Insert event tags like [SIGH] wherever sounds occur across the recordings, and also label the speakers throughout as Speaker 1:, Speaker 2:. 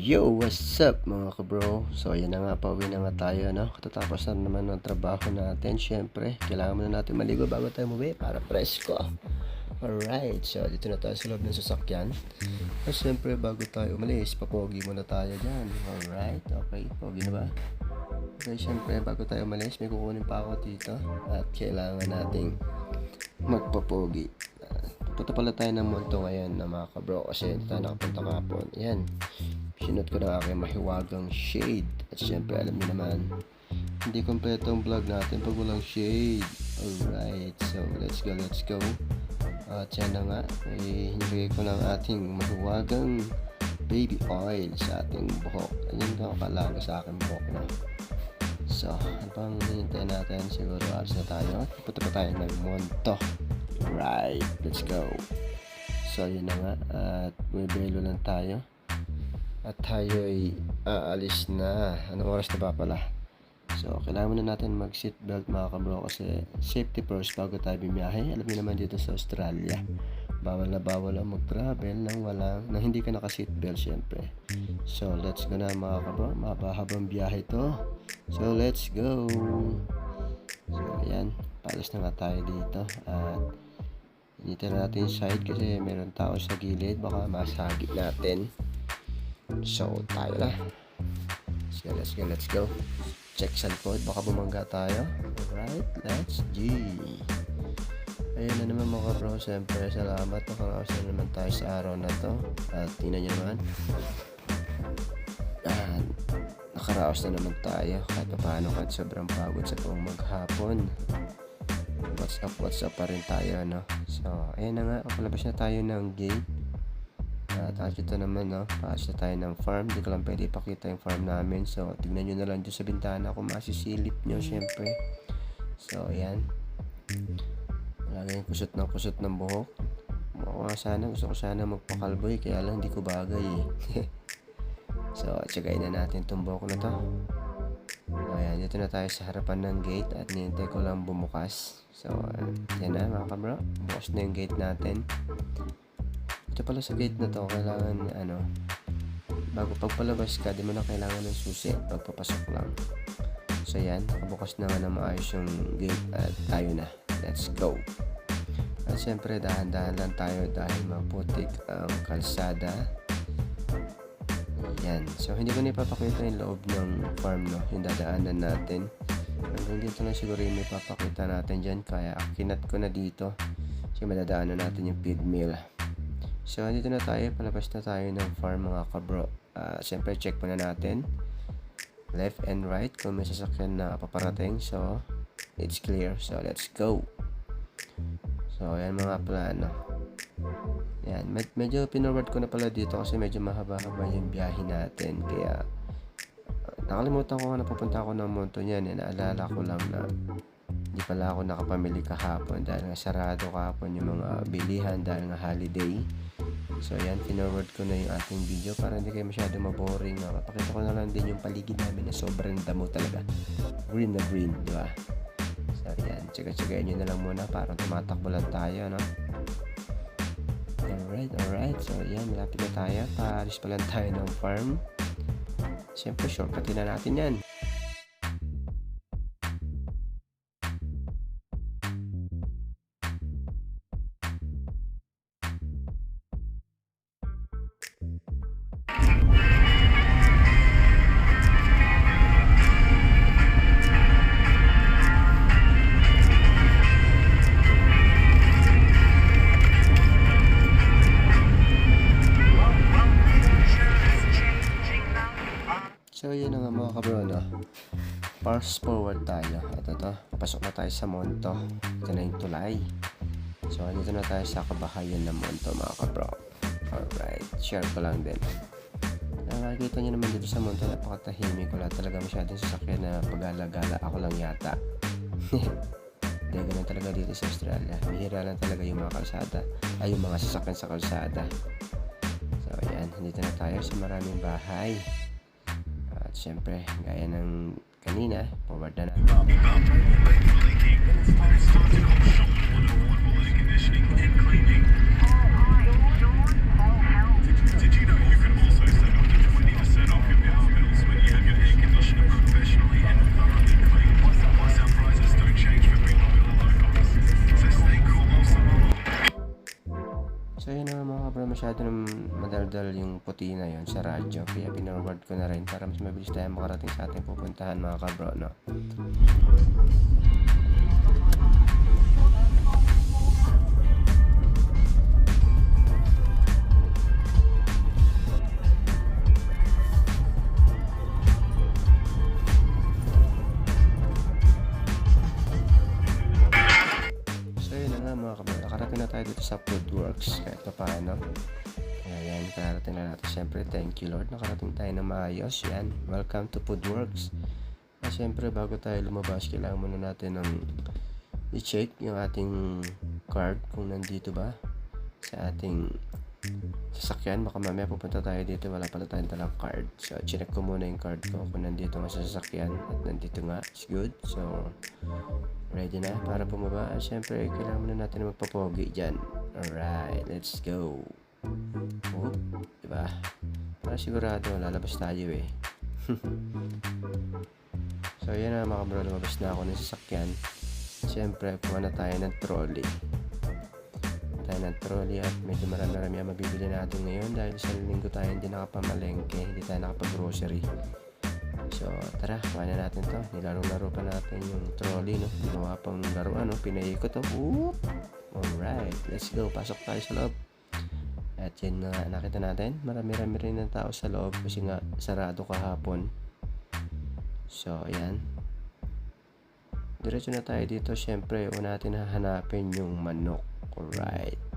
Speaker 1: Yo, what's up mga kabro? So, yan na nga, pauwi na nga tayo, no? Katatapos na naman ng trabaho natin, syempre. Kailangan muna natin maligo bago tayo umuwi para presko. Alright, so dito na tayo sa loob ng sasakyan. At syempre, bago tayo umalis, papogi muna tayo dyan. Alright, okay, pogi na ba? Okay, syempre, bago tayo umalis, may kukunin pa ako dito. At kailangan nating magpapogi. Punta pala tayo ng multo ngayon na mga kabro kasi hindi tayo nakapunta kahapon. Yan. Sinot ko na aking mahiwagang shade. At syempre, alam niyo naman, hindi kompleto ang vlog natin pag walang shade. Alright, so let's go, let's go. At yan na nga, eh, hinigay ko ng ating mahiwagang baby oil sa ating buhok. Ayun ka kalaga sa aking buhok na. So, ano pang hinihintay natin? Siguro alis na tayo. Punta pa tayo ng Monto. Right, let's go. So, yun na nga. At bumibelo lang tayo. At tayo ay aalis na. Anong oras na ba pala? So, kailangan muna natin mag-seatbelt mga kabro kasi safety first bago tayo bumiyahe. Alam niyo naman dito sa Australia, bawal na bawal ang mag-travel nang walang, nang hindi ka naka-seatbelt syempre. So, let's go na mga kabro. Mabahabang biyahe to. So, let's go. So, ayan. Palas na nga tayo dito. At na natin side kasi meron tao sa gilid. Baka masagit natin. So, tayo na. Let's go, let's go, let's go. Check sa likod. Baka bumangga tayo. Alright, let's G. Ayun na naman mga bro. Siyempre, salamat. Na naman tayo sa araw na to. At tingnan nyo naman. Ah, nakaraos na naman tayo. Kahit pa paano kahit sobrang pagod sa buong maghapon. What's up, what's up pa rin tayo, no? So, ayun na nga. Palabas na tayo ng gate. At dito naman, no? Paas na tayo ng farm. Hindi ko lang pwede ipakita yung farm namin. So, tignan nyo na lang dyan sa bintana kung masisilip nyo, syempre. So, ayan. Lagi yung kusot ng kusot ng buhok. Nga sana, gusto ko sana magpakalboy. Kaya lang, hindi ko bagay, eh. [LAUGHS] so, tsagayin na natin itong buhok na to. Ayan, dito na tayo sa harapan ng gate at nihintay ko lang bumukas. So, yan na mga kabro. Bukas na yung gate natin. Ito pala sa gate na to, kailangan ano, bago pagpalabas ka, di mo na kailangan ng susi pagpapasok lang. So yan, nakabukas na nga na maayos yung gate at tayo na. Let's go! At syempre, dahan-dahan lang tayo dahil maputik ang kalsada. Yan. So, hindi ko na ipapakita yung loob ng farm, no? Yung dadaanan natin. Hanggang dito na siguro yung may papakita natin dyan. Kaya, kinat ko na dito. Kasi madadaanan natin yung feed mill. So, dito na tayo. Palabas na tayo ng farm, mga kabro. Uh, Siyempre, check muna natin. Left and right kung may sasakyan na paparating. So, it's clear. So, let's go. So, yan mga plano. Yan. Med- medyo pinorward ko na pala dito kasi medyo mahaba-haba yung biyahe natin. Kaya, nakalimutan ko na pupunta ako ng Monto niyan. Naalala ko lang na hindi pala ako nakapamili kahapon dahil nga sarado kahapon yung mga bilihan dahil nga holiday. So, yan, pinorward ko na yung ating video para hindi kayo masyado maboring. Uh, mapakita ko na lang din yung paligid namin na sobrang damo talaga. Green na green, di ba? So, yan, tsaga-tsagayin nyo na lang muna parang tumatakbo lang tayo, no? Alright, alright. So, yan, malapit na tayo. Paalis pa lang tayo ng farm. Siyempre, shortcutin na natin yan. Mga kabro, no? Fast forward tayo. Ito to. Pasok na tayo sa Monto. Ito na yung tulay. So, dito na tayo sa kabahayan ng Monto, mga kabro. Alright. Share ko lang din. Nakikita nyo naman dito sa Monto, napakatahimik. Wala talaga masyadong sasakyan na pag-alagala. Ako lang yata. [LAUGHS] Hindi, ganun talaga dito sa Australia. Bihira lang talaga yung mga kalsada. Ay, yung mga sasakyan sa kalsada. So, ayan. Dito na tayo sa maraming bahay. At syempre, gaya ng kanina, forward na natin.
Speaker 2: Know masyado nang
Speaker 1: madaldal yung puti na yon sa radyo. Kaya pinorward ko na rin para mas mabilis tayo makarating sa ating pupuntahan mga kabro no? Tayo dito sa Foodworks kahit pa paano. Ayan, nakarating na natin. Siyempre, thank you Lord. Nakarating tayo na maayos. Yan, welcome to Foodworks. At siyempre, bago tayo lumabas, kailangan muna natin ng i-check yung ating card kung nandito ba sa ating sasakyan. Baka mamaya pupunta tayo dito, wala pala tayong dalang card. So, check ko muna yung card ko kung nandito nga sa sasakyan at nandito nga. It's good. So, ready na para bumaba. At syempre, kailangan muna natin magpapogi dyan. Alright, let's go. Oh, diba? Para sigurado, lalabas tayo eh. [LAUGHS] so, yan na mga bro, lumabas na ako ng sasakyan. Siyempre, kuha na tayo ng trolley. Ng trolley at medyo marami-rami ang mabibili natin ngayon dahil sa linggo tayo hindi nakapamalengke, hindi tayo nakapag-grocery. So, tara, kuha na natin to. Nilaro-laro pa natin yung trolley, no? Ginawa pang laruan, no? Pinaikot, to. Whoop! Alright, let's go. Pasok tayo sa loob. At yun nga, nakita natin, marami-rami rin ng tao sa loob kasi nga sarado kahapon. So, ayan. Diretso na tayo dito. Siyempre, una natin hahanapin yung manok. Alright.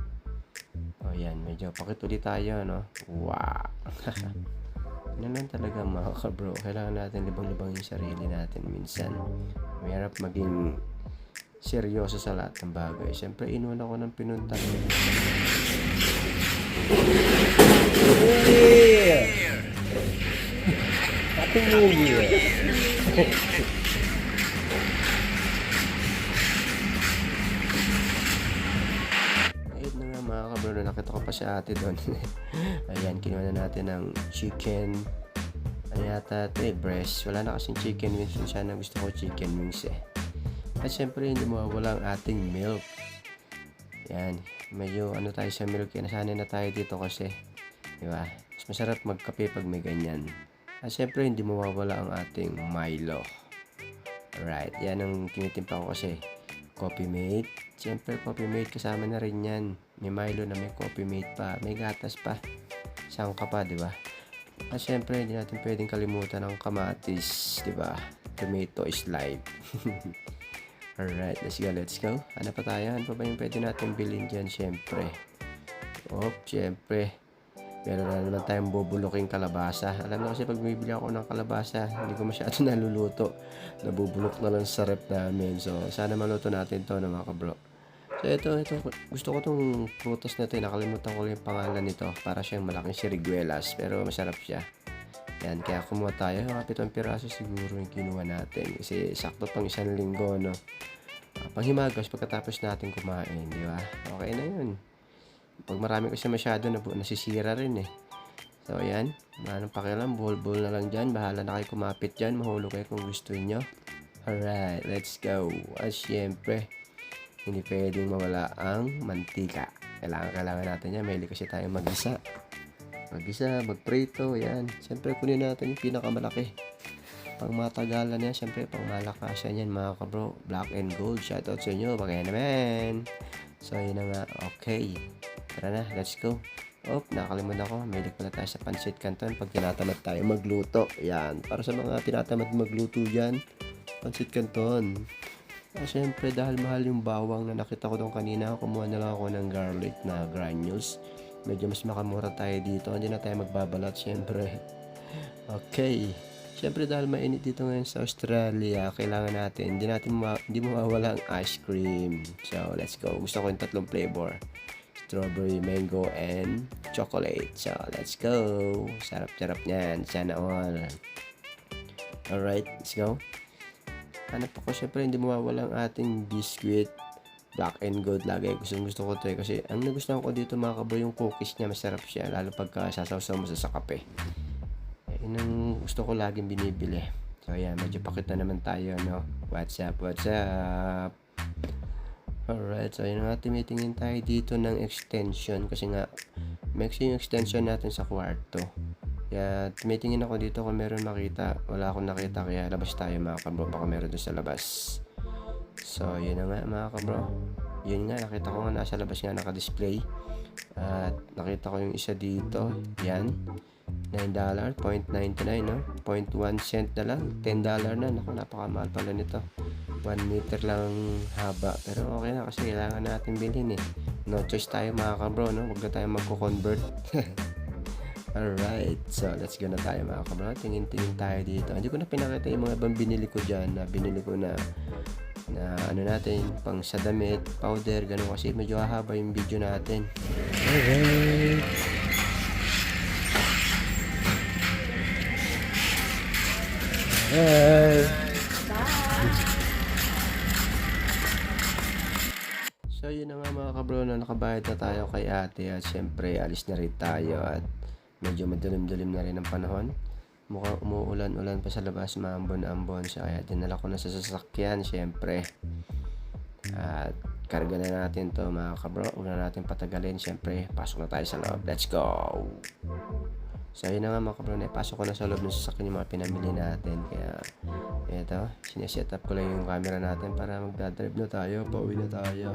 Speaker 1: O yan, medyo pakituli tayo, no? Wow! Yan [LAUGHS] lang talaga mga ka-bro. Kailangan natin libang-libang yung sarili natin minsan. Mahirap maging seryoso sa lahat ng bagay. Siyempre, inuwan ako ng pinunta. Happy New Year! [LAUGHS] mga kabro, nakita ko pa si ate doon. [LAUGHS] Ayan, kinuha na natin ng chicken. Ano yata ito eh, breast. Wala na kasing chicken wings. Sana gusto ko chicken wings eh. At syempre, hindi mawawala ang ating milk. Yan, medyo ano tayo sa milk. Yan, nasanay na tayo dito kasi. Di ba? Mas masarap magkape pag may ganyan. At syempre, hindi mawawala ang ating Milo. Alright, yan ang tinitimpa ko kasi. Coffee mate. Siyempre, coffee mate kasama na rin yan. May Milo na may coffee mate pa. May gatas pa. Sangka pa, di ba? At syempre, hindi natin pwedeng kalimutan ang kamatis, di ba? Tomato is [LAUGHS] life. Alright, let's go, let's go. Ano pa tayo? Ano pa ba yung pwede natin bilhin dyan? Syempre. Oh, syempre. Meron na naman tayong bubuloking kalabasa. Alam mo kasi pag bumibili ako ng kalabasa, hindi ko masyado [LAUGHS] naluluto. Nabubulok na lang sa rep namin. So, sana maluto natin to na mga kabro. So, ito, ito. Gusto ko tong prutas na to. Nakalimutan ko yung pangalan nito. Para siyang malaking siriguelas. Pero masarap siya. Yan, kaya kumuha tayo. Mga pitong piraso siguro yung kinuha natin. Kasi sakto pang isang linggo, no? Uh, panghimagas pagkatapos natin kumain, di ba? Okay na yun. Pag marami kasi masyado, nabu- nasisira rin eh. So, ayan. Manong pakialam, bol-bol na lang dyan. Bahala na kayo kumapit dyan. Mahulog kayo kung gusto nyo. Alright, let's go. At syempre, hindi pwedeng mawala ang mantika. Kailangan, kailangan natin yan. Mahilig kasi tayo mag-isa. Mag-isa, magprito, yan. Siyempre, kunin natin yung pinakamalaki. Pang matagalan yan, siyempre, pang malakasan yan, mga kabro. Black and gold, shoutout sa inyo. Bagay naman. So, yun na nga. Okay. Tara na, let's go. Oh, nakalimutan ko. May pala tayo sa pancit canton pag tinatamad tayo magluto. Yan. Para sa mga tinatamad magluto dyan, pancit canton. Ah, syempre, dahil mahal yung bawang na nakita ko doon kanina, kumuha na lang ako ng garlic na granules. Medyo mas makamura tayo dito. Hindi na tayo magbabalat, syempre. [LAUGHS] Okay. Syempre, dahil mainit dito ngayon sa Australia, kailangan natin, hindi natin ma- hindi mawawala ang ice cream. So, let's go. Gusto ko yung tatlong flavor. Strawberry, mango, and chocolate. So, let's go. Sarap-sarap niyan. Sana all. Alright, let's go. Hanap ako, syempre hindi mawawala ang ating biscuit. Black and gold lagi. Gusto gusto ko to eh. Kasi ang nagustuhan ko dito mga kabro, yung cookies niya masarap siya. Lalo pagka sasawsaw mo sa kape. Yun ang gusto ko laging binibili. So yan, medyo pakit na naman tayo, no? What's up, what's up? Alright, so yun nga, timitingin tayo dito ng extension kasi nga Maiksi yung extension natin sa kwarto. Kaya tumitingin ako dito kung meron makita. Wala akong nakita kaya labas tayo mga kabro. Baka meron doon sa labas. So, yun nga mga kabro. Yun nga, nakita ko nga nasa labas nga naka-display. At nakita ko yung isa dito. Yan. $9, 0.99 no? 0.1 cent na lang. $10 na. Naku, napakamahal pala nito. 1 meter lang haba. Pero okay na kasi kailangan natin bilhin eh. No choice tayo mga kabro, no? Huwag na tayo magko-convert. [LAUGHS] Alright, so let's go na tayo mga kabro. Tingin-tingin tayo dito. Hindi ko na pinakita yung mga ibang binili ko dyan na binili ko na na ano natin, pang sa damit, powder, ganun kasi medyo hahaba yung video natin. Alright. Hey. So yun na nga mga kabro na nakabayad na tayo kay ate at syempre alis na rin tayo at medyo madilim-dilim na rin ang panahon. Mukhang umuulan-ulan pa sa labas, maambon-ambon siya kaya dinala ko na sa sasakyan syempre. At karga na natin to mga kabro, huwag na natin patagalin syempre. Pasok na tayo sa loob, let's go! So yun na nga mga kabro, pasok ko na sa loob ng sasakyan yung mga pinamili natin kaya ito, sineset up ko lang yung camera natin para magdadrive na tayo, pauwi na tayo.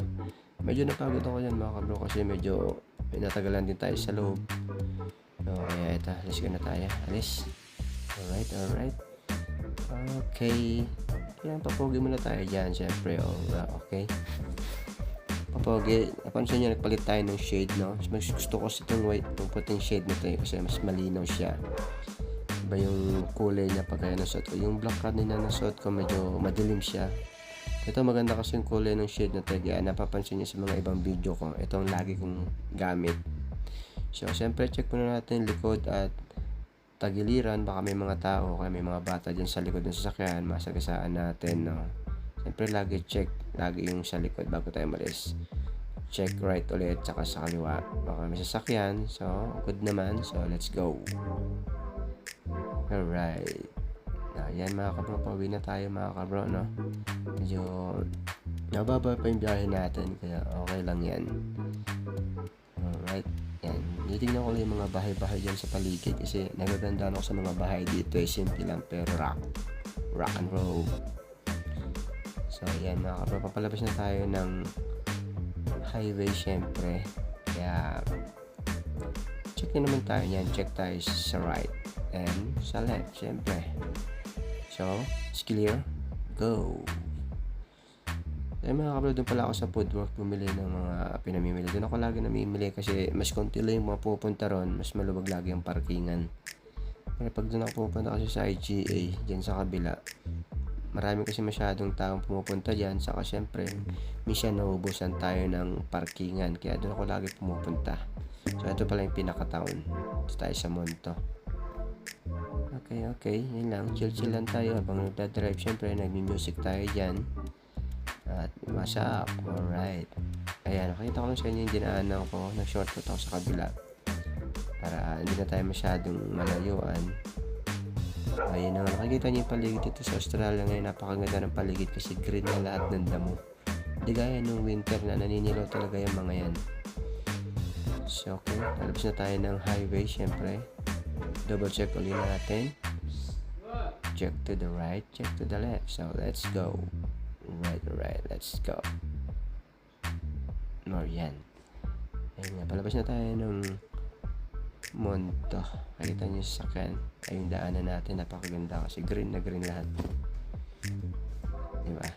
Speaker 1: Medyo napagod ako yan mga kabro kasi medyo natagalan din tayo sa loob. So, kaya ito, alis ko na tayo. Alis. Alright, alright. Okay. Yan, papogi muna tayo dyan, syempre. Alright, okay. Papogi, napansin nyo, nagpalit tayo ng shade, no? Mas gusto ko sa itong white, itong puting shade na ito, eh, kasi mas malinaw siya iba yung kulay niya pag kaya nasuot ko. Yung black kanina nasuot ko medyo madilim siya. Ito maganda kasi yung kulay ng shade na to. Kaya napapansin niyo sa mga ibang video ko. Ito ang lagi kong gamit. So, siyempre check muna natin likod at tagiliran. Baka may mga tao kaya may mga bata dyan sa likod ng sasakyan. Masagasaan natin. No? Siyempre lagi check. Lagi yung sa likod bago tayo malis. Check right ulit tsaka sa kaliwa. Baka may sasakyan. So, good naman. So, let's go. Alright. Ayan mga kabro, pauwi na tayo mga kabro, no? Medyo nababa pa yung biyahe natin, kaya okay lang yan. Alright. Yan. Titignan ko lang yung mga bahay-bahay dyan sa paligid kasi nagaganda ako sa mga bahay dito. Eh, simple lang pero rock. Rock and roll. So, yan mga papalabas na tayo ng highway syempre. Kaya, check na naman tayo yan. Check tayo sa right and sa left, syempre. So, it's clear. Go! Eh mga kablo, doon pala ako sa food work bumili ng mga pinamimili. Doon ako lagi namimili kasi mas konti lang yung mga pupunta ron, mas maluwag lagi ang parkingan. Pero pag doon ako pupunta kasi sa IGA, dyan sa kabila, marami kasi masyadong taong pumupunta dyan. Saka syempre, minsan naubusan tayo ng parkingan. Kaya doon ako lagi pumupunta. So, ito pala yung pinaka-town. Ito tayo sa Monto. Okay, okay. Yun lang. Chill-chill lang tayo habang nagdadrive. Siyempre, nagmi-music tayo dyan. At masak. Alright. Ayan, nakita ko lang sa inyo yung dinaanan ko. Nag-shortcut ako sa kabila. Para hindi na tayo masyadong malayuan. Ayun na, nakikita niyo yung paligid dito sa Australia ngayon. Napakaganda ng paligid kasi green na lahat ng damo. Hindi gaya nung winter na naninilaw talaga yung mga yan. So, okay. Lalabas na tayo ng highway, syempre. Double check ulit natin. Check to the right, check to the left. So, let's go. Right, right, let's go. More yan. Ayun nga, palabas na tayo ng Monto. Nakita niyo sa sakyan. Ay, daanan natin, napakaganda kasi green na green lahat. Diba?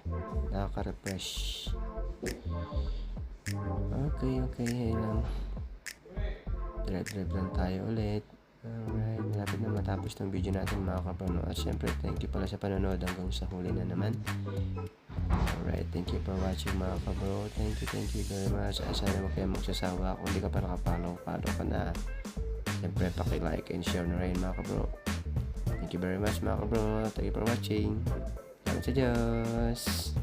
Speaker 1: Nakaka-refresh. Okay, okay. Ayun lang. Drive-drive lang tayo ulit. Alright, malapit na matapos ng video natin mga kapano. At syempre, thank you pala sa panonood hanggang sa huli na naman. Alright, thank you for watching mga kabro. Thank you, thank you very much. At sana mo kayo magsasawa. Kung hindi ka pa nakapollow, follow ka na. Siyempre, paki-like and share na rin mga kabro. Thank you very much mga kabro. Thank you for watching. Salamat sa Diyos.